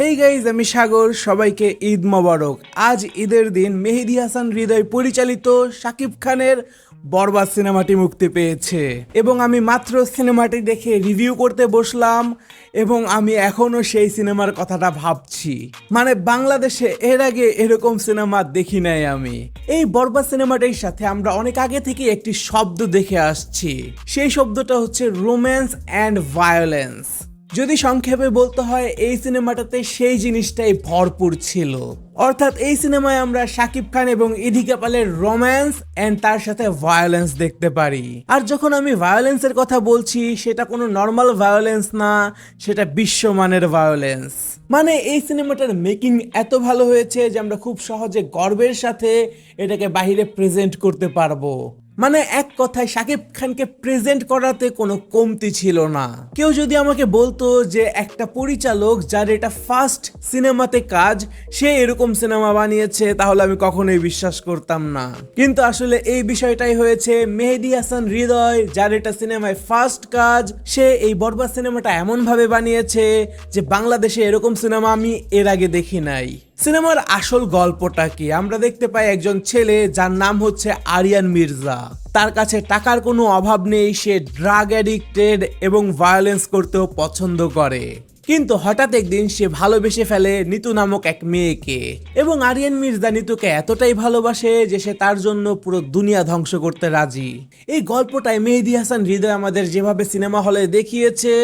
Hey guys আমি সাগর, সবাইকে ঈদ মোবারক। আজ ঈদের দিন মেহেদি হাসান হৃদয় পরিচালিত শাকিব খানের বরবাদ সিনেমাটি মুক্তি পেয়েছে। এবং আমি মাত্র সিনেমাটি দেখে রিভিউ করতে বসলাম এবং আমি এখনও সেই সিনেমার কথাটা ভাবছি। মানে বাংলাদেশে এর আগে এরকম সিনেমা দেখি নাই আমি। এই বরবাদ সিনেমাটির সাথে আমরা অনেক আগে থেকে একটি শব্দ দেখে আসছি। সেই শব্দটা হচ্ছে রোম্যান্স অ্যান্ড ভায়োলেন্স যদি সংক্ষেপে বলতে হয়, এই সিনেমাটাতে সেই জিনিসটাই ভরপুর ছিল। অর্থাৎ এই সিনেমায় আমরা শাকিব খান এবং ইদি কাপালের রোম্যান্স এন্ড তার সাথে ভায়োলেন্স দেখতে পারি। আর যখন আমি ভায়োলেন্সের কথা বলছি, সেটা কোনো নর্মাল ভায়োলেন্স না, সেটা বিশ্বমানের ভায়োলেন্স মানে এই সিনেমাটার মেকিং এত ভালো হয়েছে যে আমরা খুব সহজে গর্বের সাথে এটাকে বাহিরে প্রেজেন্ট করতে পারব। মানে এক কথায় শাকিব খানকে প্রেজেন্ট করাতে কোনো কমতি ছিল না। কেউ যদি আমাকে বলতো যে একটা পরিচালক যার এটা ফার্স্ট সিনেমাতে কাজ, সে এরকম সিনেমা বানিয়েছে, তাহলে আমি কখনোই বিশ্বাস করতাম না। কিন্তু আসলে এই বিষয়টাই হয়েছে, মেহেদি হাসান হৃদয় যার এটা সিনেমায় ফার্স্ট কাজ, সে এই বরবাদ সিনেমাটা এমন ভাবে বানিয়েছে যে বাংলাদেশে এরকম সিনেমা আমি এর আগে দেখি নাই। সিনেমার আসল গল্পটা কি? আমরা দেখতে পাই একজন ছেলে যার নাম হচ্ছে আরিয়ান মির্জা। তার কাছে টাকার কোনো অভাব নেই, সে ড্রাগ অ্যাডিক্টেড এবং ভায়োলেন্স করতেও পছন্দ করে। কিন্তু হঠাৎ একদিন সে ভালোবেসে ফেলে নিতু নামক এক মেয়েকে এবং আরিয়ান মির্জা নিতুকে এতটাই ভালোবাসে যে সে তার জন্য পুরো দুনিয়া ধ্বংস করতে রাজি। এই গল্পটায় মেহেদি হাসান হৃদয় আমাদের যেভাবে সিনেমা হলে দেখিয়েছে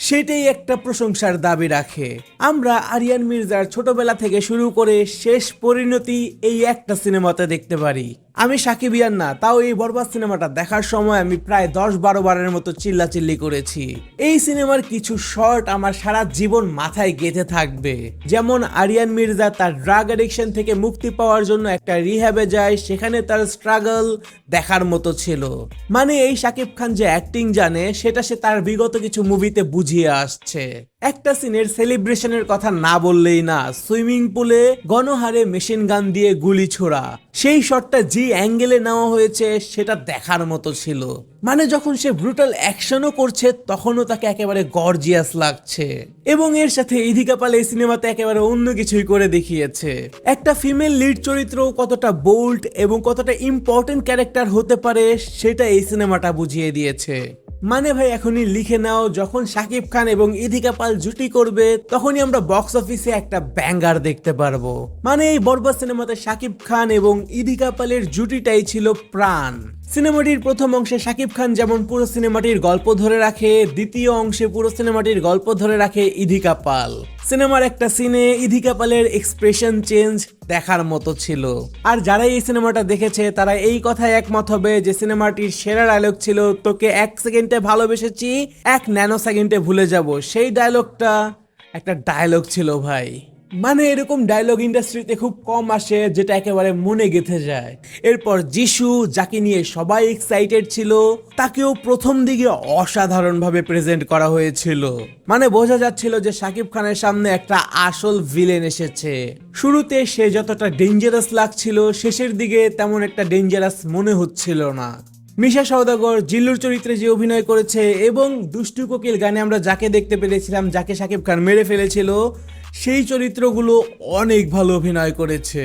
সেটাই একটা প্রশংসার দাবি রাখে। আমরা আরিয়ান মির্জার ছোটবেলা থেকে শুরু করে শেষ পরিণতি এই একটা সিনেমাতে দেখতে পারি। আমি সাকিব সাকিবিয়ান না, তাও এই বরবাদ সিনেমাটা দেখার সময় আমি প্রায় দশ বারো বারের মতো চিল্লাচিল্লি করেছি। এই সিনেমার কিছু শর্ট আমার সারা জীবন মাথায় গেঁথে থাকবে। যেমন আরিয়ান মির্জা তার ড্রাগ অ্যাডিকশন থেকে মুক্তি পাওয়ার জন্য একটা রিহ্যাবে যায়, সেখানে তার স্ট্রাগল দেখার মতো ছিল। মানে এই শাকিব খান যে অ্যাক্টিং জানে, সেটা সে তার বিগত কিছু মুভিতে বুঝিয়ে আসছে। একটা সিনের সেলিব্রেশনের কথা না বললেই না, সুইমিং পুলে গণহারে মেশিন গান দিয়ে গুলি ছোড়া। সেই শটটা যে অ্যাঙ্গেলে নেওয়া হয়েছে, সেটা দেখার মতো ছিল। মানে যখন সে ব্রুটাল অ্যাকশনও করছে, তখনও তাকে একেবারে গর্জিয়াস লাগছে। এবং এর সাথে ইধিকা পাল এই সিনেমাতে একেবারে অন্য কিছুই করে দেখিয়েছে। একটা ফিমেল লিড চরিত্র কতটা বোল্ড এবং কতটা ইম্পর্টেন্ট ক্যারেক্টার হতে পারে, সেটা এই সিনেমাটা বুঝিয়ে দিয়েছে। মানে ভাই, এখনই লিখে নাও, যখন শাকিব খান এবং ইদিকা পাল জুটি করবে, তখনই আমরা বক্স অফিসে একটা ব্যাঙ্গার দেখতে পারব। মানে এই বরবাদ সিনেমাতে শাকিব খান এবং ইদিকা পালের জুটিটাই ছিল প্রাণ। সিনেমাটির প্রথম অংশে শাকিব খান যেমন পুরো সিনেমাটির গল্প ধরে রাখে, দ্বিতীয় অংশে পুরো সিনেমাটির গল্প ধরে রাখে ইধিকা পাল। সিনেমার একটা সিনে ইধিকা পালের এক্সপ্রেশন চেঞ্জ দেখার মতো ছিল। আর যারা এই সিনেমাটা দেখেছে, তারা এই কথায় একমত হবে যে সিনেমাটির সেরা ডায়লগ ছিল, তোকে এক সেকেন্ডে ভালোবেসেছি, এক ন্যানো সেকেন্ডে ভুলে যাব। সেই ডায়লগটা একটা ডায়লগ ছিল ভাই। মানে এরকম ডায়লগ ইন্ডাস্ট্রিতে খুব কম আসে, যেটা একেবারে মনে গেঁথে যায়। এরপর যিশু, যাকে নিয়ে সবাই এক্সাইটেড ছিল, তাকেও প্রথম দিকে অসাধারণভাবে প্রেজেন্ট করা হয়েছিল। মানে বোঝা যাচ্ছিল যে শাকিব খানের সামনে একটা আসল ভিলেন এসেছে। শুরুতে সে যতটা ডেঞ্জারাস লাগছিল, শেষের দিকে তেমন একটা ডেঞ্জারাস মনে হচ্ছিল না। মিশা সওদাগর, জিল্লুর চরিত্রে যে অভিনয় করেছে, এবং দুষ্টু কোকিল গানে আমরা যাকে দেখতে পেরেছিলাম, যাকে শাকিব খান মেরে ফেলেছিল সেই চরিত্রগুলো অনেক ভালো অভিনয় করেছে।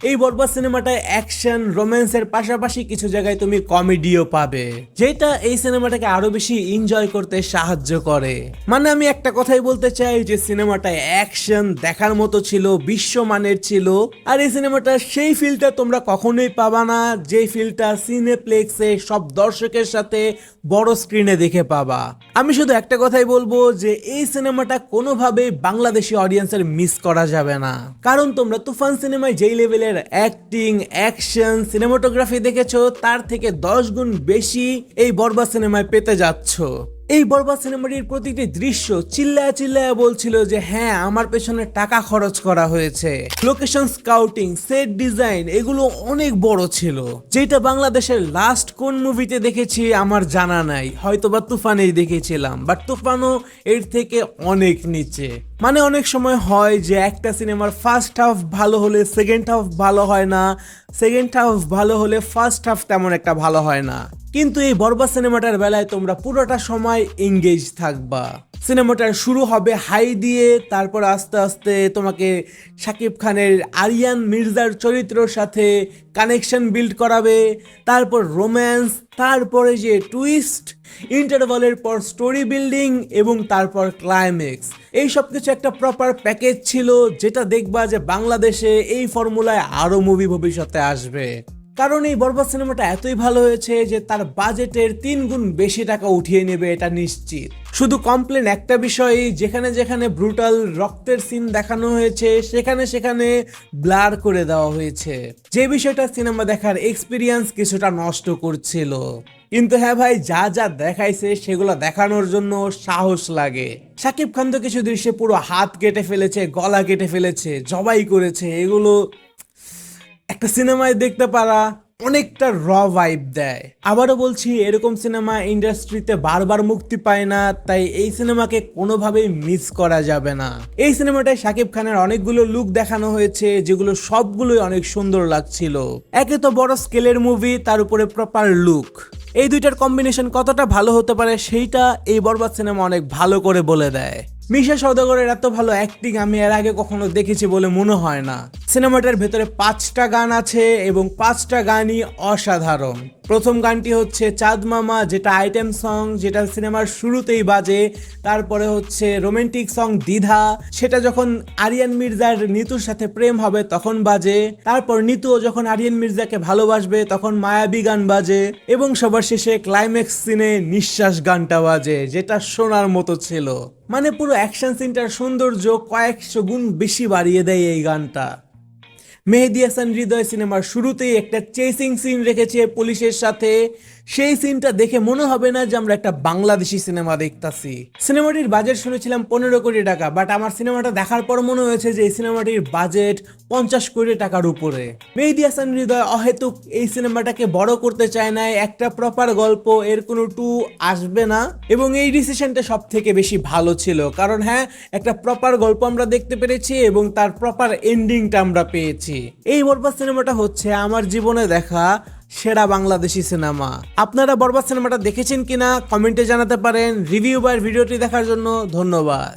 এই বরবাদ সিনেমাটায় অ্যাকশন রোম্যান্সের পাশাপাশি কিছু জায়গায় তুমি কমেডিও পাবে, যেটা এই সিনেমাটাকে আরও বেশি এনজয় করতে সাহায্য করে। মানে আমি একটা কথাই বলতে চাই যে সিনেমাটায় অ্যাকশন দেখার মতো ছিল, বিশ্বমানের ছিল, আর এই সিনেমাটা সেই ফিলটা তোমরা কখনোই পাবা না যে ফিলটা সিনেপ্লেক্সে সব দর্শকের সাথে বড় স্ক্রিনে দেখে পাবা। আমি শুধু একটা কথাই বলব যে এই সিনেমাটা কোনোভাবেই বাংলাদেশি অডিয়েন্সের মিস করা যাবে না। কারণ তোমরা তুফান সিনেমায় যেই লেভেলের অ্যাক্টিং অ্যাকশন সিনেমাটোগ্রাফি দেখেছ, তার থেকে দশ গুণ বেশি এই বরবাদ সিনেমায় পেতে যাচ্ছ। এই বরবাদ সিনেমাটির প্রতিটি দৃশ্য চিল্লায় চিল্লায় বলছিল যে হ্যাঁ আমার পেছনে টাকা খরচ করা হয়েছে। লোকেশন স্কাউটিং সেট ডিজাইন এগুলো অনেক বড় ছিল। যেটা বাংলাদেশের লাস্ট কোন মুভিতে দেখেছি আমার জানা নাই। হয়তো বা তুফানেই দেখেছিলাম বাট তুফানও এর থেকে অনেক নিচে। মানে অনেক সময় হয় যে একটা সিনেমার ফার্স্ট হাফ ভালো হলে সেকেন্ড হাফ ভালো হয় না সেকেন্ড হাফ ভালো হলে ফার্স্ট হাফ তেমন একটা ভালো হয় না। কিন্তু এই বরবাদ সিনেমাটার বেলায় তোমরা পুরোটা সময় এঙ্গেজ থাকবা। সিনেমাটার শুরু হবে হাই দিয়ে, তারপর আস্তে আস্তে তোমাকে শাকিব খানের আরিয়ান মির্জার চরিত্রর সাথে কানেকশন বিল্ড করাবে, তারপর রোম্যান্স তারপরে যে টুইস্ট ইন্টারভালের পর স্টোরি বিল্ডিং এবং তারপর ক্লাইম্যাক্স এই সব কিছু একটা প্রপার প্যাকেজ ছিল, যেটা দেখবা যে বাংলাদেশে এই ফর্মুলায় আরও মুভি ভবিষ্যতে আসবে। কারণ এই বরবাদ সিনেমাটা এতই ভালো হয়েছে যে তার বাজেটের তিন গুণ বেশি টাকা উঠিয়ে নেবে এটা নিশ্চিত। শুধু কমপ্লেন একটা বিষয় যেখানে যেখানে ব্রুটাল রক্তের সিন দেখানো হয়েছে, সেখানে সেখানে ব্লার করে দেওয়া হয়েছে। যে বিষয়টা সিনেমা দেখার এক্সপিরিয়েন্স কিছুটা নষ্ট করছিল। কিন্তু হ্যাঁ ভাই, যা যা দেখাইছে সেগুলো দেখানোর জন্য সাহস লাগে। শাকিব খান তো কিছু দৃশ্যে পুরো হাত কেটে ফেলেছে, গলা কেটে ফেলেছে, জবাই করেছে, এগুলো একটা সিনেমায় দেখতে পারা অনেকটা র ভাইব দেয়। আবারও বলছি, এরকম সিনেমা ইন্ডাস্ট্রিতে বারবার মুক্তি পায় না, তাই এই সিনেমাকে কোনোভাবেই মিস করা যাবে না। এই সিনেমাটায় শাকিব খানের অনেকগুলো লুক দেখানো হয়েছে, যেগুলো সবগুলোই অনেক সুন্দর লাগছিল। একে তো বড় স্কেলের মুভি তার উপরে প্রপার লুক এই দুইটার কম্বিনেশন কতটা ভালো হতে পারে, সেইটা এই বরবাদ সিনেমা অনেক ভালো করে বলে দেয়। মিশা সৌদাগরের এত ভালো অ্যাক্টিং আমি এর আগে কখনো দেখেছি বলে মনে হয় না। সিনেমাটার ভেতরে পাঁচটা গান আছে এবং পাঁচটা গানই অসাধারণ। প্রথম গানটি হচ্ছে চাঁদ মামা, যেটা আইটেম সং, যেটা সিনেমার শুরুতেই বাজে। তারপরে হচ্ছে রোমান্টিক সং দ্বিধা। সেটা যখন আরিয়ান মির্জার নিতুর সাথে প্রেম হবে, তখন বাজে। তারপর নিতুও যখন আরিয়ান মির্জাকে ভালোবাসবে, তখন মায়াবী গান বাজে। এবং সবার শেষে ক্লাইম্যাক্স সিনে নিঃশ্বাস গানটা বাজে, যেটা শোনার মতো ছিল। মানে পুরো অ্যাকশন সিনটার সৌন্দর্য কয়েকশো গুণ বেশি বাড়িয়ে দেয় এই গানটা। মেহেদি হাসান হৃদয় সিনেমার শুরুতেই একটা চেসিং সিন রেখেছে পুলিশের সাথে। সেই সিনটা দেখে মনে হবে না যে আমরা একটা বাংলাদেশি সিনেমা দেখতাছি। সিনেমাটির বাজেট শুনেছিলাম পনেরো কোটি টাকা বাট আমার সিনেমাটা দেখার পর মনে হয়েছে যে এই সিনেমাটির বাজেট পঞ্চাশ কোটি টাকার উপরে। মেহেদি হাসান হৃদয় অহেতুক এই সিনেমাটাকে বড় করতে চায় না একটা প্রপার গল্প, এর কোনো টু আসবে না, এবং এই ডিসিশনটা সব থেকে বেশি ভালো ছিল। কারণ হ্যাঁ একটা প্রপার গল্প আমরা দেখতে পেরেছি এবং তার প্রপার এন্ডিংটা আমরা পেয়েছি। এই বরবাদ সিনেমাটা হচ্ছে আমার জীবনে দেখা সেরা বাংলাদেশি সিনেমা। আপনারা বরবাদ সিনেমাটা দেখেছেন কিনা, কমেন্টে জানাতে পারেন, রিভিউ বা ভিডিওটি দেখার জন্য ধন্যবাদ।